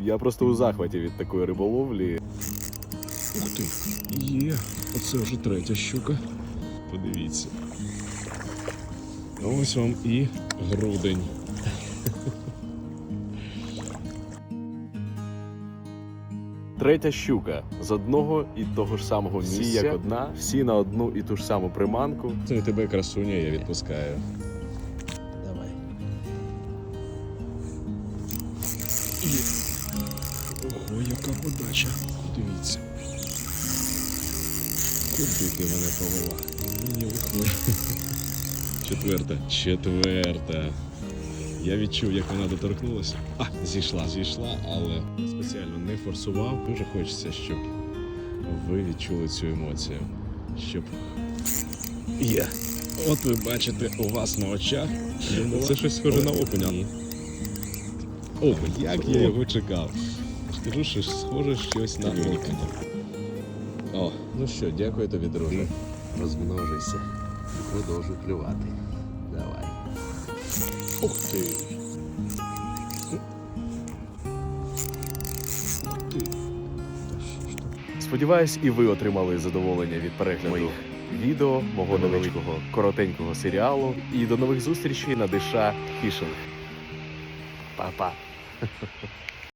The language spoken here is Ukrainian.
Я просто у захваті від такої риболовлі. Ух ти, є. Оце вже третя щука. Подивіться. Ось вам і грудень. Третя щука з одного і того ж самого Всі як одна, всі на одну і ту ж саму приманку. Це і тебе красуня, я відпускаю. Давай. Яка подача. Дивіться. Куди ти мене повела? Мені виходить. Четверта. Четверта. Я відчув, як вона доторкнулася. А, зійшла, зійшла, але спеціально не форсував. Дуже хочеться, щоб ви відчули цю емоцію. Щоб Є. От ви бачите у вас на очах. Це щось схоже на окуня. Окунь, як я його чекав. Скажу, що схоже щось на окуня. О, ну що, дякую тобі, друже. Розмножуйся продовжуй клювати. Давай. Ух ти. Сподіваюсь, і ви отримали задоволення від перегляду моїх відео, мого невеличкого коротенького серіалу. І до нових зустрічей на Диша Фішинг. Па-па.